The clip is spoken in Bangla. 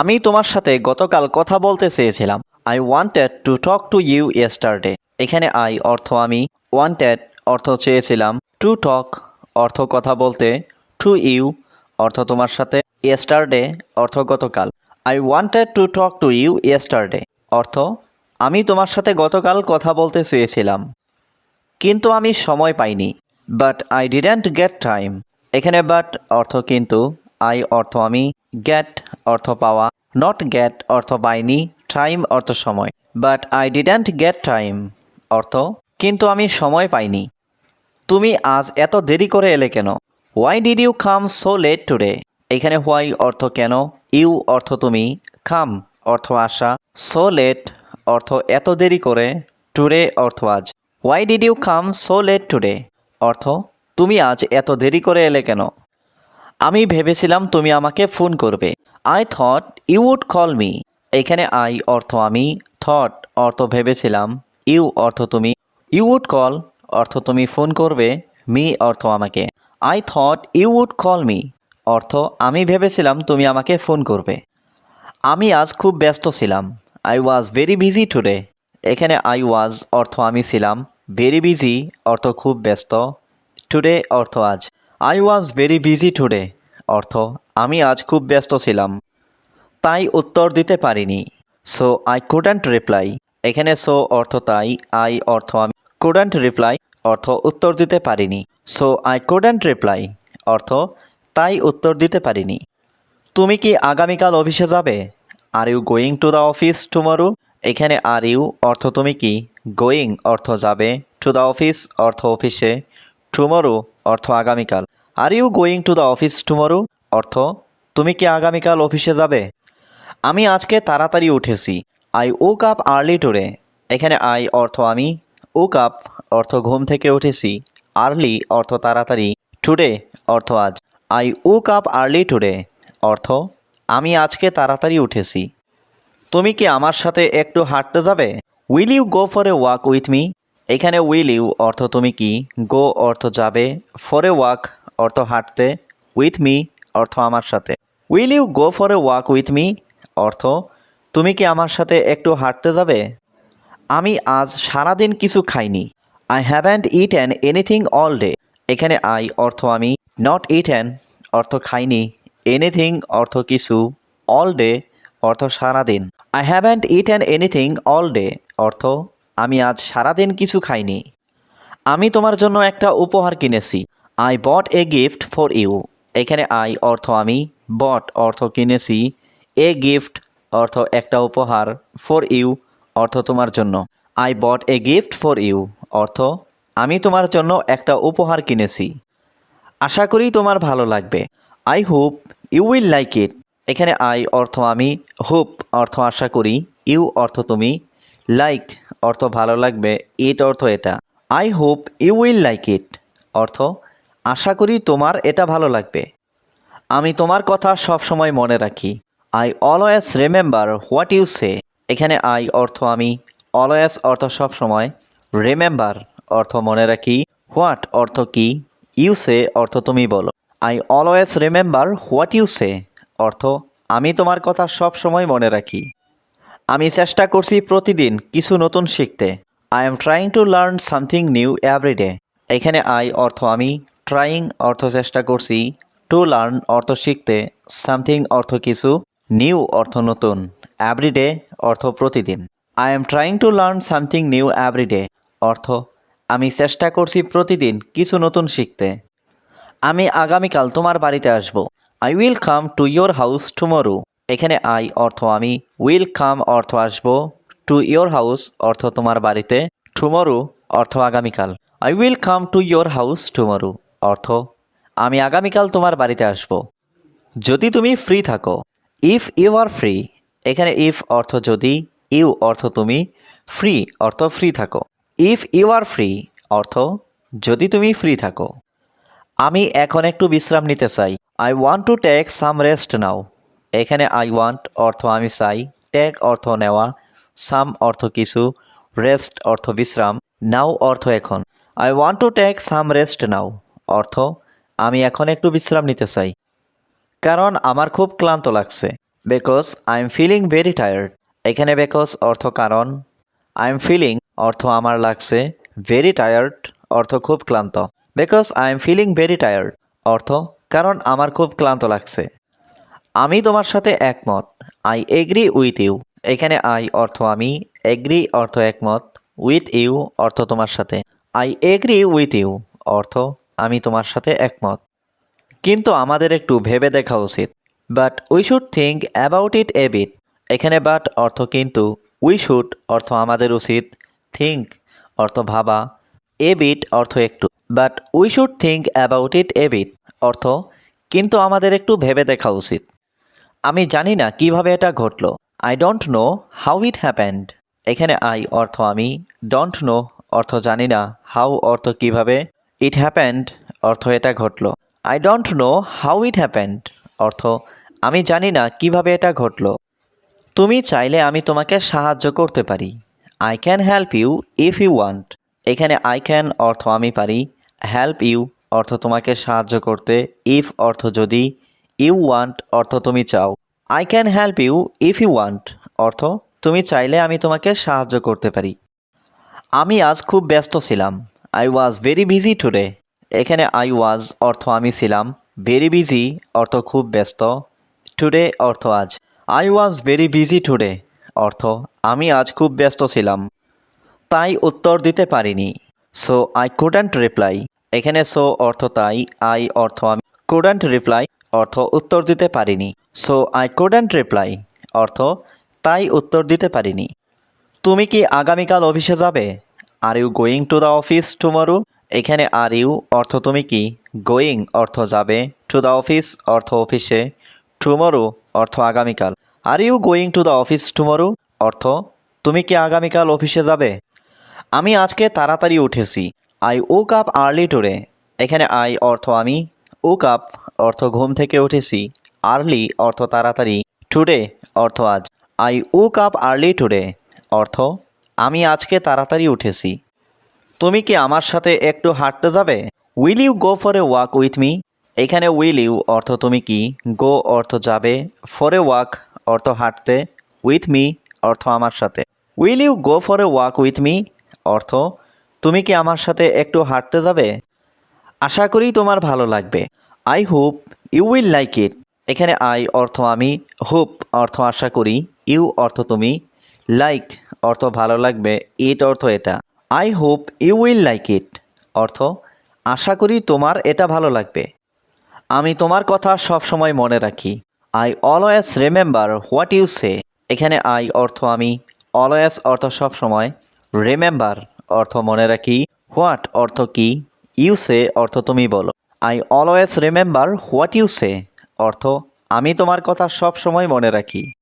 আমি তোমার সাথে গতকাল কথা বলতে চেয়েছিলাম। I wanted to talk to you yesterday এখানে আই অর্থ আমি। ওয়ান্টেড অর্থ চেয়েছিলাম। টু টক অর্থ কথা বলতে। টু ইউ অর্থ তোমার সাথে। ইয়েস্টারডে অর্থ গতকাল। I wanted to talk to you yesterday অর্থ, আমি তোমার সাথে গতকাল কথা বলতে চেয়েছিলাম। কিন্তু আমি সময় পাইনি। But I didn't get time এখানে বাট অর্থ কিন্তু। আই অর্থ আমি। গেট অর্থ পাওয়া নট গেট অর্থ পাইনি টাইম অর্থ সময়। But I didn't get time অর্থ, কিন্তু আমি সময় পাইনি। তুমি আজ এত দেরি করে এলে কেন? Why did you come so late today এখানে হোয়াই অর্থ কেন? ইউ অর্থ তুমি। খাম অর্থ আসা। সো লেট অর্থ এত দেরি করে। টুডে অর্থ আজ। Why did you come so late today অর্থ, তুমি আজ এত দেরি করে এলে কেন? আমি ভেবেছিলাম তুমি আমাকে ফোন করবে। I thought you would call me এখানে আই অর্থ আমি থট অর্থ ভেবেছিলাম ইউ অর্থ তুমি ইউ উড কল অর্থ তুমি ফোন করবে মি অর্থ আমাকে। I thought you would call me অর্থ আমি ভেবেছিলাম তুমি আমাকে ফোন করবে। আমি আজ খুব ব্যস্ত ছিলাম। I was very busy today এখানে আই ওয়াজ অর্থ আমি ছিলাম। ভেরি বিজি অর্থ খুব ব্যস্ত। টুডে অর্থ আজ। I was very busy today অর্থ, আমি আজ খুব ব্যস্ত ছিলাম। তাই উত্তর দিতে পারিনি। সো আই কুডেন্ট রিপ্লাই এখানে সো অর্থ তাই আই অর্থ আমি কুডেন্ট রিপ্লাই অর্থ উত্তর দিতে পারিনি। সো আই কুডেন্ট রিপ্লাই অর্থ, তাই উত্তর দিতে পারিনি। তুমি কি আগামীকাল অফিসে যাবে? Are you going to the office tomorrow এখানে আর ইউ অর্থ তুমি কি? গোয়িং অর্থ যাবে। টু দ্য অফিস অর্থ অফিসে। টুমরো অর্থ আগামীকাল। Are you going to the office tomorrow অর্থ, তুমি কি আগামীকাল অফিসে যাবে? আমি আজকে তাড়াতাড়ি উঠেছি। I woke up early today এখানে আই অর্থ আমি। ও কাপ অর্থ ঘুম থেকে উঠেছি। আর্লি অর্থ তাড়াতাড়ি। টুডে অর্থ আজ। I woke up early today অর্থ, আমি আজকে তাড়াতাড়ি উঠেছি। তুমি কি আমার সাথে একটু হাঁটতে যাবে? Will you go for a walk with me এখানে উইল ইউ অর্থ তুমি কি? গো অর্থ যাবে। ফর এ ওয়াক অর্থ হাঁটতে। উইথ মি অর্থ আমার সাথে। Will you go for a walk with me অর্থ, তুমি কি আমার সাথে একটু হাঁটতে যাবে? আমি আজ সারাদিন কিছু খাইনি। I haven't eat an anything all day এখানে আই অর্থ আমি। নট ইট অ্যান অর্থ খাইনি। এনিথিং অর্থ কিছু। অল ডে অর্থ সারাদিন। I haven't eat an anything all day অর্থ আমি আজ সারাদিন কিছু খাইনি। আমি তোমার জন্য একটা উপহার কিনেছি। I bought a gift for you এখানে আই অর্থ আমি বট অর্থ কিনেছি। এ গিফট অর্থ একটা উপহার ফর ইউ অর্থ তোমার জন্য। I bought a gift for you অর্থ আমি তোমার জন্য একটা উপহার কিনেছি। আশা করি তোমার ভালো লাগবে। I hope you will like it এখানে আই অর্থ আমি হোপ অর্থ আশা করি ইউ অর্থ তুমি। লাইক অর্থ ভালো লাগবে ইট অর্থ এটা। I hope you will like it অর্থ, আশা করি তোমার এটা ভালো লাগবে। আমি তোমার কথা সব সময় মনে রাখি। I always remember what you say এখানে আই অর্থ আমি অলওয়েজ অর্থ সব সময়। রিমেম্বার অর্থ মনে রাখি। হোয়াট অর্থ কি? ইউ সে অর্থ তুমি বলো। I always remember what you say অর্থ, আমি তোমার কথা সব সময় মনে রাখি। আমি চেষ্টা করছি প্রতিদিন কিছু নতুন শিখতে। I am trying to learn something new every day এখানে আই অর্থ আমি ট্রাইং অর্থ চেষ্টা করছি টু লার্ন অর্থ শিখতে সামথিং অর্থ কিছু নিউ অর্থ নতুন এভরিডে অর্থ প্রতিদিন। I am trying to learn something new every day অর্থ, আমি চেষ্টা করছি প্রতিদিন কিছু নতুন শিখতে। আমি আগামীকাল তোমার বাড়িতে আসব। I will come to your house tomorrow এখানে আই অর্থ আমি উইল কাম অর্থ আসব টু ইয়োর হাউস অর্থ তোমার বাড়িতে টুমরো অর্থ আগামীকাল। I will come to your house tomorrow অর্থ আমি আগামীকাল তোমার বাড়িতে আসব। যদি তুমি ফ্রি থাকো ইফ ইউ আর ফ্রি এখানে ইফ অর্থ যদি ইউ অর্থ তুমি ফ্রি অর্থ ফ্রি থাকো। ইফ ইউ আর ফ্রি অর্থ যদি তুমি ফ্রি থাকো। আমি এখন একটু বিশ্রাম নিতে চাই। I want to take some rest now এখানে আই ওয়ান্ট অর্থ আমি চাই টেক অর্থ নেওয়া সাম অর্থ কিছু রেস্ট অর্থ বিশ্রাম নাও অর্থ এখন। I want to take some rest now অর্থ, আমি এখন একটু বিশ্রাম নিতে চাই। কারণ আমার খুব ক্লান্ত লাগছে because I am feeling very tired এখানে বিকজ অর্থ কারণ আই এম ফিলিং অর্থ আমার লাগছে ভেরি টায়ার্ড অর্থ খুব ক্লান্ত। Because I am feeling very tired অর্থ, কারণ আমার খুব ক্লান্ত লাগছে। আমি তোমার সাথে একমত। আই এগ্রি উইথ ইউ এখানে আই অর্থ আমি এগ্রি অর্থ একমত। উইথ ইউ অর্থ তোমার সাথে। আই এগ্রি উইথ ইউ অর্থ আমি তোমার সাথে একমত। কিন্তু আমাদের একটু ভেবে দেখা উচিত। But we should think about it a bit এখানে বাট অর্থ কিন্তু উই শুড অর্থ আমাদের উচিত। থিঙ্ক অর্থ ভাবা। এ বিট অর্থ একটু। But we should think about it a bit অর্থ কিন্তু আমাদের একটু ভেবে দেখা উচিত। আমি জানি না কীভাবে এটা ঘটলো। I don't know how it happened এখানে আই অর্থ আমি ডোন্ট নো অর্থ জানি না হাউ অর্থ কীভাবে ইট হ্যাপেন্ড অর্থ এটা ঘটলো। I don't know how it happened অর্থ আমি জানি না কীভাবে এটা ঘটলো। তুমি চাইলে আমি তোমাকে সাহায্য করতে পারি। I can help you if you want এখানে আই ক্যান অর্থ আমি পারি। হেল্প ইউ অর্থ তোমাকে সাহায্য করতে। ইফ অর্থ যদি ইউ ওয়ান্ট অর্থ তুমি চাও। I can help you if you want অর্থ তুমি চাইলে আমি তোমাকে সাহায্য করতে পারি। আমি আজ খুব ব্যস্ত ছিলাম। I was very busy today এখানে আই ওয়াজ অর্থ আমি ছিলাম। ভেরি বিজি অর্থ খুব ব্যস্ত। টুডে অর্থ আজ। I was very busy today অর্থ, আমি আজ খুব ব্যস্ত ছিলাম। তাই উত্তর দিতে পারিনি। সো আই কুডেন্ট রিপ্লাই এখানে সো অর্থ তাই। আই অর্থ আমি কুডেন্ট রিপ্লাই অর্থ উত্তর দিতে পারিনি। সো আই কুডেন্ট রিপ্লাই অর্থ, তাই উত্তর দিতে পারিনি। তুমি কি আগামীকাল অফিসে যাবে? Are you going to the office tomorrow এখানে আর ইউ অর্থ তুমি কি? গোয়িং অর্থ যাবে। টু দ্য অফিস অর্থ অফিসে। টুমরো অর্থ আগামীকাল। Are you going to the office tomorrow অর্থ, তুমি কি আগামীকাল অফিসে যাবে? আমি আজকে তাড়াতাড়ি উঠেছি। I woke up early today এখানে আই অর্থ আমি ওক আপ অর্থ ঘুম থেকে উঠেছি। আর্লি অর্থ তাড়াতাড়ি। টুডে অর্থ আজ। I woke up early today. অর্থ, আমি আজকে তাড়াতাড়ি উঠেছি। তুমি কি আমার সাথে একটু হাঁটতে যাবে? Will you go for a walk with me? এখানে উইল ইউ অর্থ তুমি কি? গো অর্থ যাবে। ফর এ ওয়াক অর্থ হাঁটতে। উইথ মি অর্থ আমার সাথে। Will you go for a walk with me? অর্থ, তুমি কি আমার সাথে একটু হাঁটতে যাবে? আশা করি তোমার ভালো লাগবে। I hope you will like it এখানে আই অর্থ আমি হোপ অর্থ আশা করি ইউ অর্থ তুমি লাইক অর্থ ভালো লাগবে ইট অর্থ এটা। I hope you will like it অর্থ আশা করি তোমার এটা ভালো লাগবে। আমি তোমার কথা সব সময় মনে রাখি। I always remember what you say এখানে আই অর্থ আমি অলওয়েজ অর্থ সব সময় রিমেম্বার অর্থ মনে রাখি। হোয়াট অর্থ কি? ইউ সে অর্থ তুমি বলো। I always remember what you say অর্থ আমি তোমার কথা সব সময় মনে রাখি।